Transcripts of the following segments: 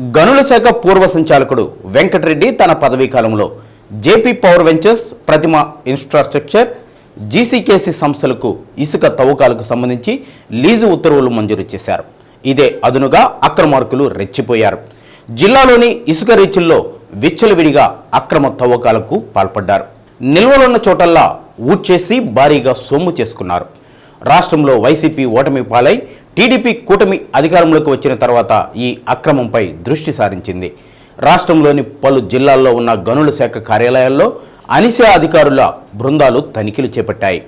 గనుల శాఖ పూర్వ సంచాలకుడు వెంకటరెడ్డి తన పదవీ కాలంలో JP power ventures Prathima infrastructure GCKC సంస్థలకు ఇసుక తవ్వకాలకు సంబంధించి లీజు ఉత్తర్వులు మంజూరు చేశారు. ఇదే అదునుగా అక్రమార్కులు రెచ్చిపోయారు. జిల్లాలోని ఇసుక రీచుల్లో విచ్చలవిడిగా అక్రమ తవ్వకాలకు పాల్పడ్డారు. నిల్వలున్న చోటల్లా ఊడ్చేసి భారీగా సొమ్ము చేసుకున్నారు. రాష్ట్రంలో వైసీపీ ఓటమి పాలై టీడీపీ కూటమి అధికారంలోకి వచ్చిన తర్వాత ఈ అక్రమంపై దృష్టి సారించింది. రాష్ట్రంలోని పలు జిల్లాల్లో ఉన్న గనుల శాఖ కార్యాలయాల్లో అనిశా అధికారుల బృందాలు తనిఖీలు చేపట్టాయి.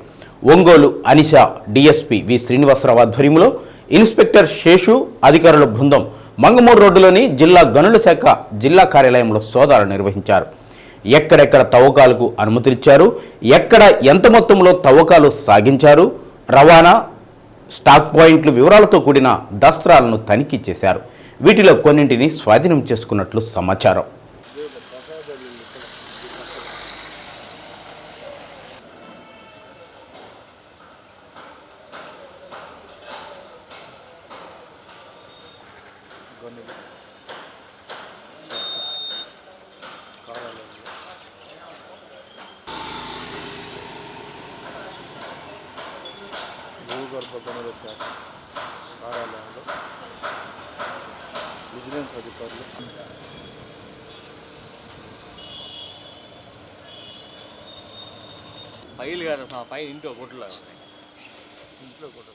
ఒంగోలు అనిశా డీఎస్పీ వి శ్రీనివాసరావు ఆధ్వర్యంలో ఇన్స్పెక్టర్ శేషు అధికారుల బృందం మంగమూరు రోడ్డులోని జిల్లా గనుల శాఖ జిల్లా కార్యాలయంలో సోదాలు నిర్వహించారు. ఎక్కడెక్కడ తవ్వకాలకు అనుమతినిచ్చారు ఎక్కడ ఎంత మొత్తంలో తవ్వకాలు సాగించారు? రవాణా స్టాక్ పాయింట్లు వివరాలతో కూడిన దస్త్రాలను తనిఖీ చేశారు. వీటిలో కొన్నింటిని స్వాధీనం చేసుకున్నట్లు సమాచారం. భూగర్భ గనుల శాఖ కార్యాలయంలో విజిలెన్స్ అధికారులు. ఫైల్ గారు పైన ఇంట్లో కొట్టులా ఇంట్లో కూడా